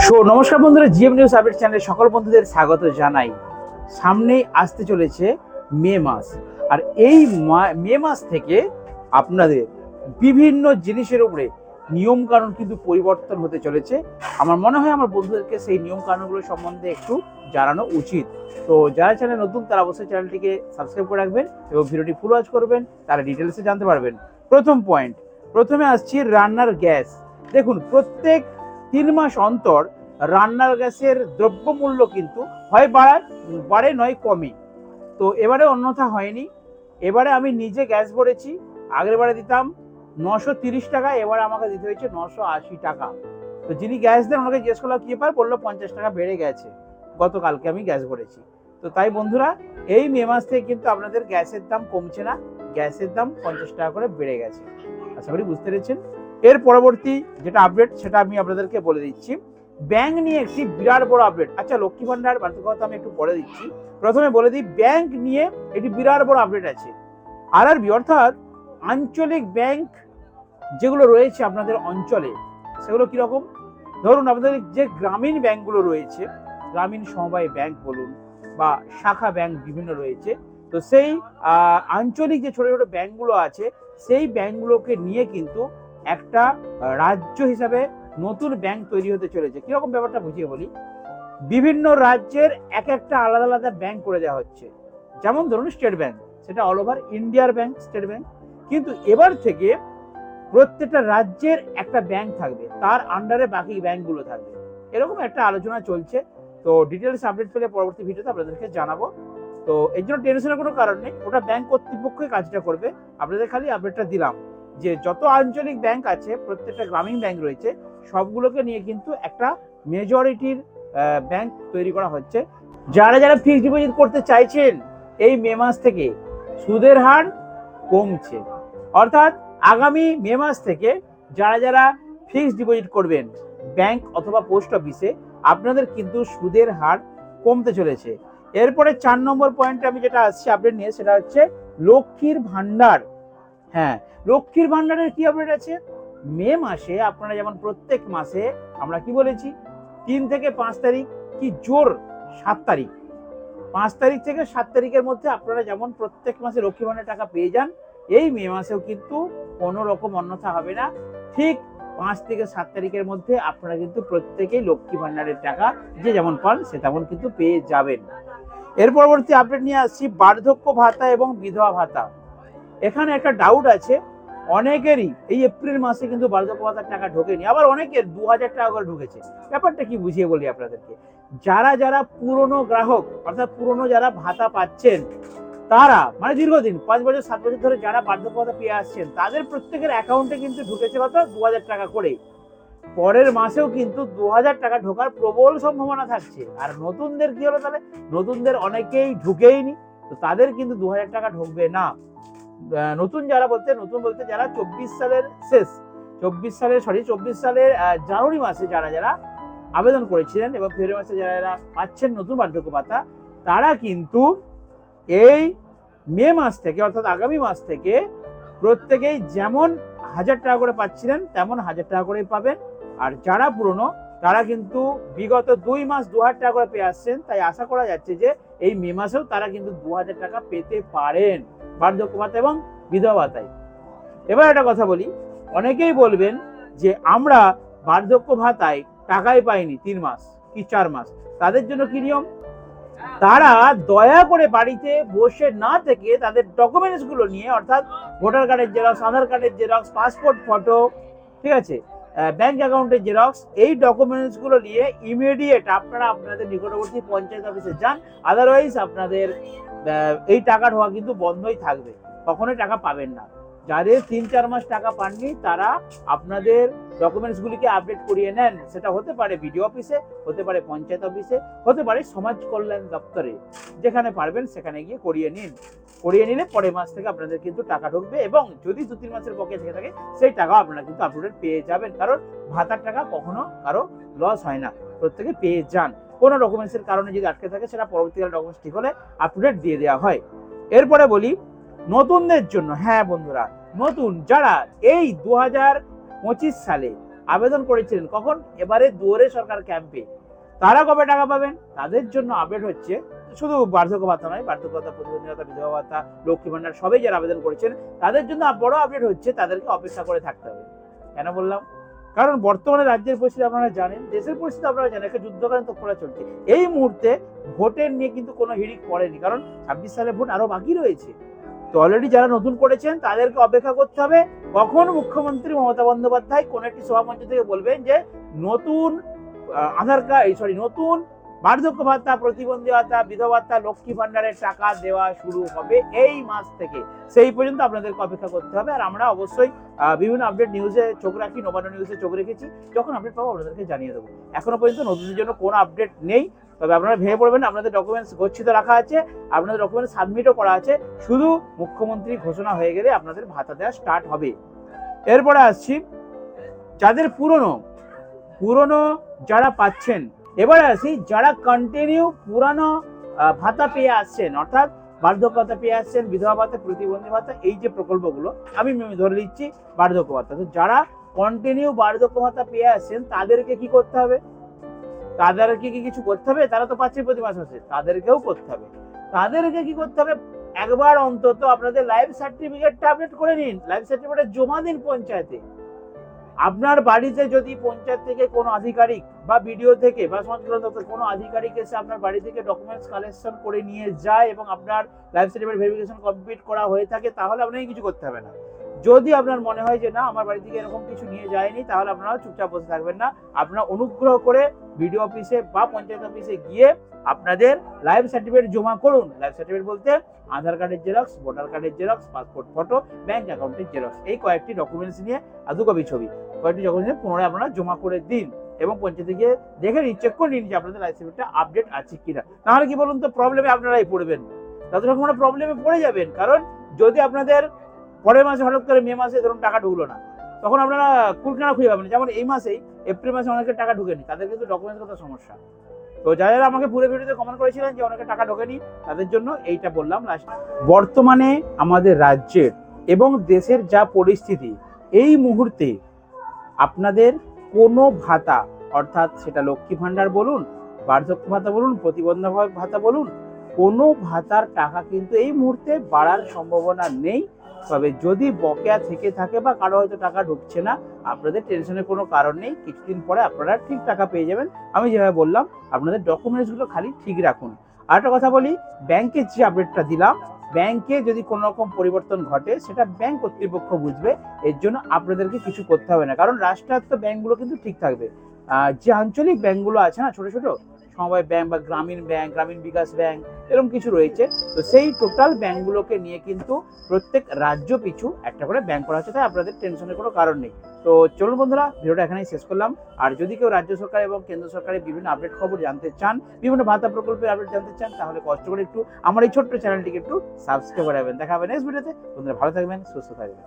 So, নমস্কার বন্ধুরা, GM news update চ্যানেলে সকল বন্ধুদের স্বাগত জানাই। সামনেই আসতে চলেছে মে মাস। আর এই মা- মাস থেকে আপনাদের বিভিন্ন জিনিসের উপরে নিয়ম কানুন কিন্তু পরিবর্তন হতে চলেছে। আমার মনে হয় আমার বন্ধুদেরকে সেই নিয়ম কানুনগুলো সম্বন্ধে একটু জানানো উচিত। তো যারা চ্যানেল নতুন, তারা অবশ্যই চ্যানেলটিকে সাবস্ক্রাইব করে রাখবেন এবং ভিডিওটি ফুল ওয়াচ করবেন তারা ডিটেলসে জানতে পারবেন। প্রথম পয়েন্ট প্রথমে আসছি রান্নার গ্যাস। দেখুন, প্রত্যেক তিন মাস অন্তর রান্নার গ্যাসের দ্রব্যমূল্য কিন্তু হয় বাড়ায় বাড়ে নয়, কমে। তো এবারে অন্যথা হয়নি। এবারে আমি নিজে গ্যাস ভরেছি, আগের বারে দিতাম নশো তিরিশ টাকা, এবারে আমাকে দিতে হয়েছে নশো আশি টাকা। তো যিনি গ্যাস দেন, ওনাকে জিজ্ঞেস করলাম, কী ব্যাপার? বলল, পঞ্চাশ টাকা বেড়ে গেছে। গতকালকে আমি গ্যাস ভরেছি। তো তাই বন্ধুরা, এই মে মাস থেকে কিন্তু আপনাদের গ্যাসের দাম কমছে না, গ্যাসের দাম পঞ্চাশ টাকা করে বেড়ে গেছে। আশা করি বুঝতে পেরেছেন। এর পরবর্তী যেটা আপডেট সেটা আমি আপনাদেরকে বলে দিচ্ছি। ব্যাংক নিয়ে একটি বিরাট বড় আপডেট আচ্ছা লক্ষ্মী ভান্ডার বার্ষিক কথা আমি একটু পরে দিচ্ছি। প্রথমে বলে দিই ব্যাংক নিয়ে একটি বিরাট বড় আপডেট আছে। আর আর বি অর্থাৎ আঞ্চলিক ব্যাংক যেগুলো রয়েছে আপনাদের অঞ্চলে, সেগুলো কীরকম? ধরুন, আপনাদের যে গ্রামীণ ব্যাংকগুলো রয়েছে, গ্রামীণ সমবায় ব্যাংক বলুন বা শাখা ব্যাংক বিভিন্ন রয়েছে, তো সেই আঞ্চলিক যে ছোটো ছোটো ব্যাংকগুলো আছে, সেই ব্যাংকগুলোকে নিয়ে কিন্তু একটা রাজ্য হিসাবে নতুন ব্যাংক তৈরি হতে চলেছে। কীরকম ব্যাপারটা বুঝিয়ে বলি? বিভিন্ন রাজ্যের এক একটা আলাদা আলাদা ব্যাংক করে দেওয়া হচ্ছে। যেমন ধরুন স্টেট ব্যাংক সেটা অল ওভার ইন্ডিয়ার ব্যাংক স্টেট ব্যাংক কিন্তু এবার থেকে প্রত্যেকটা রাজ্যের একটা ব্যাংক থাকবে, তার আন্ডারে বাকি ব্যাংকগুলো থাকবে। এরকম একটা আলোচনা চলছে। তো ডিটেলস আপডেট পেলে পরবর্তী ভিডিওতে আপনাদেরকে জানাব। তো এর জন্য টেনশনের কোনো কারণ নেই। ওটা ব্যাংক কর্তৃপক্ষই কাজটা করবে। আপনাদের খালি আপডেটটা দিলাম। যে যত আঞ্চলিক ব্যাংক আছে, প্রত্যেকটা গ্রামীণ ব্যাংক রয়েছে, সবগুলোকে নিয়ে কিন্তু একটা মেজরিটির ব্যাংক তৈরি করা হচ্ছে। যারা যারা ফিক্সড ডিপোজিট করতে চাইছেন, এই মে মাস থেকে সুদের হার কমছে। অর্থাৎ আগামী মে মাস থেকে যারা যারা ফিক্সড ডিপোজিট করবেন ব্যাংক অথবা পোস্ট অফিসে আপনাদের কিন্তু সুদের হার কমতে চলেছে। এরপরে চার নম্বর পয়েন্টে আমি যেটা আসছি আপডেট নিয়ে, সেটা হচ্ছে লক্ষ্মীর ভান্ডার হ্যাঁ লক্ষ্মীর ভান্ডারের কি আপডেট আছে? মে মাসে আপনারা যেমন প্রত্যেক মাসে আমরা কি বলেছি? তিন থেকে পাঁচ তারিখ কি জোর সাত তারিখ। পাঁচ তারিখ থেকে সাত তারিখের মধ্যে আপনারা যেমন প্রত্যেক মাসে লক্ষ্মী ভান্ডার টাকা পেয়ে যান, এই মে মাসেও কিন্তু কোনো রকম অন্যথা হবে না। ঠিক পাঁচ থেকে সাত তারিখের মধ্যে আপনারা কিন্তু প্রত্যেকেই লক্ষ্মী ভান্ডারের টাকা যে যেমন পান সে তেমন কিন্তু পেয়ে যাবেন। এর পরবর্তী আপডেট নিয়ে আসছি বার্ধক্য ভাতা এবং বিধবা ভাতা। এখানে একটা ডাউট আছে, অনেকেরই এই এপ্রিল মাসে কিন্তু বার্ধক্য ভাতার টাকা ঢোকেনি, আবার অনেকের দু হাজার টাকা করে ঢুকেছে। ব্যাপারটা কি বুঝিয়ে বলি আপনাদেরকে? যারা যারা পুরনো গ্রাহক, অর্থাৎ পুরনো যারা ভাতা পাচ্ছেন, তারা মানে দীর্ঘদিন, পাঁচ বছর, সাত বছর ধরে যারা বার্ধক্য ভাতা পেয়ে আসছেন, তাদের প্রত্যেকের অ্যাকাউন্টে কিন্তু ঢুকেছে কত দু হাজার টাকা করে পরের মাসেও কিন্তু দু হাজার টাকা ঢোকার প্রবল সম্ভাবনা থাকছে। আর নতুনদের কি হলো তাহলে? নতুনদের অনেকেই ঢুকেইনি, তো তাদের কিন্তু দু হাজার টাকা ঢুকবে না। নতুন যারা বলতে নতুন বলতে যারা চব্বিশ সালের শেষ, চব্বিশ সালের সরি চব্বিশ সালের জানুয়ারি মাসে যারা যারা আবেদন করেছিলেন এবং ফেব্রুয়ারি মাসে যারা যারা পাচ্ছেন নতুন বার্ধক্য ভাতা, তারা কিন্তু এই মে মাস থেকে, অর্থাৎ আগামী মাস থেকে প্রত্যেকেই যেমন হাজার টাকা করে পাচ্ছিলেন, তেমন হাজার টাকা করেই পাবেন। আর যারা পুরনো, তারা কিন্তু বিগত দুই মাস দু হাজার টাকা করে পেয়ে আসছেন। তাই আশা করা যাচ্ছে যে এই মে মাসেও তারা কিন্তু দু হাজার টাকা পেতে পারেন। বার্ধক্য ভাতা এবং বিধবা ভাতায় এবার একটা কথা বলি, অনেকেই বলবেন যে আমরা বার্ধক্য ভাতায় টাকাই পাইনি তিন মাস কি চার মাস, তাদের জন্য কি নিয়ম? তারা দয়া করে বাড়িতে বসে না থেকে তাদের ডকুমেন্টসগুলো নিয়ে, অর্থাৎ ভোটার কার্ডের জেরক্স আধার কার্ডের জেরক্স পাসপোর্ট ফটো ঠিক আছে? ব্যাংক অ্যাকাউন্টের জেরক্স এই ডকুমেন্টসগুলো নিয়ে ইমিডিয়েট আপনারা আপনাদের নিকটবর্তী পঞ্চায়েত অফিসে যান আদারওয়াইজ আপনাদের এই টাকা ঢোকা কিন্তু বন্ধই থাকবে। কখনোই টাকা পাবেন না। যাদের তিন, চার মাস টাকা পাননি, তারা আপনাদের ডকুমেন্টস গুলিকে আপডেট করিয়ে নেন। সেটা হতে পারে বিডিও অফিসে হতে পারে পঞ্চায়েত অফিসে হতে পারে সমাজ কল্যাণ দপ্তরে। যেখানে পারবেন, সেখানে গিয়ে করিয়ে নিন। করিয়ে নিলে পরের মাস থেকে আপনাদের কিন্তু টাকা ঢুকবে এবং যদি দু, তিন মাসের বকে থেকে থাকে, সেই টাকা আপনারা কিন্তু আপডেট পেয়ে যাবেন। কারণ ভাতার টাকা কখনো কারও লস হয় না। প্রত্যেকে পেয়ে যান। কোনো ডকুমেন্টসের কারণে যদি আটকে থাকে, সেটা পরবর্তীকালে ডকুমেন্টস ঠিক হলে আপডেট দিয়ে দেওয়া হয়। এরপরে বলি, নতুনদের জন্য হ্যাঁ বন্ধুরা, নতুন যারা এই দু হাজার পঁচিশ সালে আবেদন করেছিলেন, কখন? এবারে দুয়ারে সরকার ক্যাম্পে তারা কবে টাকা পাবেন? তাদের জন্য আপডেট হচ্ছে, শুধু বার্ধক্য ভাতা নয় বার্ধক্য ভাতা প্রতিবন্ধী বিধবা ভাতা, লক্ষ্মী ভান্ডার, সবাই যারা আবেদন করেছেন, তাদের জন্য বড় আপডেট হচ্ছে, তাদেরকে অপেক্ষা করে থাকতে হবে। কেন বললাম? কারণ বর্তমানে রাজ্যের পরিস্থিতি আপনারা জানেন, দেশের পরিস্থিতি আপনারা জানেন, একটা যুদ্ধকালীন তৎপরতা চলছে। এই মুহূর্তে ভোটের নিয়ে কিন্তু কোনো হিড়িক পড়েনি, কারণ ছাব্বিশ সালে ভোট আরও বাকি রয়েছে। তো অলরেডি যারা নতুন করেছেন, তাদেরকে অপেক্ষা করতে হবে। কখন মুখ্যমন্ত্রী মমতা বন্দ্যোপাধ্যায় কোন একটি সভামঞ্চ থেকে বলবেন যে, নতুন আধার কার্ড সরি নতুন বার্ধক্য ভাতা প্রতিবন্ধী ভাতা বিধবা ভাতা লক্ষ্মী ভান্ডারের টাকা দেওয়া শুরু হবে এই মাস থেকে। সেই পর্যন্ত আপনাদেরকে অপেক্ষা করতে হবে আর আমরা অবশ্যই বিভিন্ন আপডেট নিউজে চোখ রাখি, নবান্ন নিউজে চোখ রেখেছি, যখন আপডেট পাবো আপনাদেরকে জানিয়ে দেবো। এখনও পর্যন্ত নতুনদের জন্য কোনো আপডেট নেই, তবে আপনারা ভেবে পড়বেন, আপনাদের ডকুমেন্টস গচ্ছিত রাখা আছে, আপনাদের ডকুমেন্টস সাবমিটও করা আছে, শুধু মুখ্যমন্ত্রী ঘোষণা হয়ে গেলে আপনাদের ভাতা দেওয়া স্টার্ট হবে। এরপরে আসছি, যাদের পুরনো পুরনো যারা পাচ্ছেন এবারে আসি, যারা কন্টিনিউ পুরানো ভাতা পেয়ে আসছেন, অর্থাৎ বার্ধক্য ভাতা পেয়ে আসছেন, বিধবা ভাতা, প্রতিবন্ধী ভাতা, এই যে প্রকল্পগুলো, আমি ধরে নিচ্ছি বার্ধক্য ভাতা। তো যারা কন্টিনিউ বার্ধক্য ভাতা পেয়ে আসছেন, তাদেরকে কি করতে হবে? তাদেরকে কি কিছু করতে হবে? তারা তো পাচ্ছে প্রতি মাসে মাসে, তাদেরকেও করতে হবে। তাদেরকে কি করতে হবে? একবার অন্তত আপনাদের লাইফ সার্টিফিকেটটা আপডেট করে নিন। লাইফ সার্টিফিকেট জমা দিন পঞ্চায়েতে। আপনার বাড়িতে যদি পঞ্চায়েত থেকে কোনো আধিকারিক বা বিডিও থেকে বা দপ্তর কোনো আধিকারিক এসে আপনার বাড়ি থেকে ডকুমেন্টস কালেকশন করে নিয়ে যায় এবং আপনার লাইফ সার্টিফিকেট ভেরিফিকেশন কমপ্লিট করা হয়ে থাকে, তাহলে আপনাকে কিছু করতে হবে না। যদি আপনার মনে হয় যে, না, আমার বাড়ি থেকে এরকম কিছু নিয়ে যায়নি, তাহলে আপনারা চুপচাপ বসে থাকবেন না। আপনারা অনুগ্রহ করে বিডিও অফিসে বা পঞ্চায়েত অফিসে গিয়ে আপনাদের লাইফ সার্টিফিকেট জমা করুন। লাইফ সার্টিফিকেট বলতে আধার কার্ডের জেরক্স ভোটার কার্ডের জেরক্স পাসপোর্ট ফটো ব্যাংক অ্যাকাউন্টের জেরক্স এই কয়েকটি ডকুমেন্টস নিয়ে আদু কপি ছবি। কয়েকটি ডকুমেন্টস নিয়ে পুনরায় আপনারা জমা করে দিন এবং পঞ্চায়েতে গিয়ে দেখে নিন চেক করে নিন যে আপনাদের লাইফ সার্টিফিকেটটা আপডেট আছে কিনা। নাহলে কি বলুন তো প্রবলেমে আপনারাই পড়বেন। তাতে রকম প্রবলেমে পড়ে যাবেন, কারণ যদি আপনাদের পরের মাসে হঠাৎ করে মে মাসে ধরুন টাকা ঢুকলো না তখন আপনারা কুলকানা খুঁজে পাবেন। যেমন এই মাসেই, এপ্রিল মাসে অনেকের টাকা ঢুকেনি, তাদের কিন্তু ডকুমেন্টস কথা সমস্যা। তো যারা যারা আমাকে পুরো ভিডিওতে কমেন্ট করেছিলেন যে অনেকে টাকা ঢোকেনি, তাদের জন্য এইটা বললাম লাস্ট বর্তমানে আমাদের রাজ্যের এবং দেশের যা পরিস্থিতি, এই মুহূর্তে আপনাদের কোনো ভাতা, অর্থাৎ সেটা লক্ষ্মী ভাণ্ডার বলুন, বার্ধক্য ভাতা বলুন, প্রতিবন্ধক ভাতা বলুন, কোনো ভাতার টাকা কিন্তু এই মুহূর্তে বাড়ার সম্ভাবনা নেই। তবে যদি বকেয়া থেকে থাকে বা কারও হয়তো টাকা ঢুকছে না, আপনাদের টেনশনের কোনো কারণ নেই। কিছুদিন পরে আপনারা ঠিক টাকা পেয়ে যাবেন। আমি যেভাবে বললাম, আপনাদের ডকুমেন্টসগুলো খালি ঠিক রাখুন। আর একটা কথা বলি ব্যাংকের যে আপডেটটা দিলাম ব্যাংকে যদি কোনো রকম পরিবর্তন ঘটে, সেটা ব্যাংক কর্তৃপক্ষ বুঝবে। এর জন্য আপনাদেরকে কিছু করতে হবে না। কারণ রাষ্ট্রায়ত্ত ব্যাংকগুলো কিন্তু ঠিক থাকবে। যে আঞ্চলিক ব্যাংকগুলো আছে না, ছোট ছোট সমবায় ব্যাংক বা গ্রামীণ ব্যাংক, গ্রামীণ বিকাশ ব্যাংক, এরকম কিছু রয়েছে। তো সেই টোটাল ব্যাংকগুলোকে নিয়ে কিন্তু প্রত্যেক রাজ্য পিছু একটা করে ব্যাংক করা হচ্ছে, তাই আপনাদের টেনশনের কোনো কারণ নেই। তো চলুন বন্ধুরা, ভিডিওটা এখানেই শেষ করলাম। আর যদি কেউ রাজ্য সরকার এবং কেন্দ্র সরকারের বিভিন্ন আপডেট খবর জানতে চান, বিভিন্ন ভাতা প্রকল্পের আপডেট জানতে চান, তাহলে কষ্ট করে একটু আমার এই ছোট্ট চ্যানেলটিকে একটু সাবস্ক্রাইব করে দেখা হবে নেক্সট ভিডিওতে বন্ধুরা, ভালো থাকবেন, সুস্থ থাকবেন।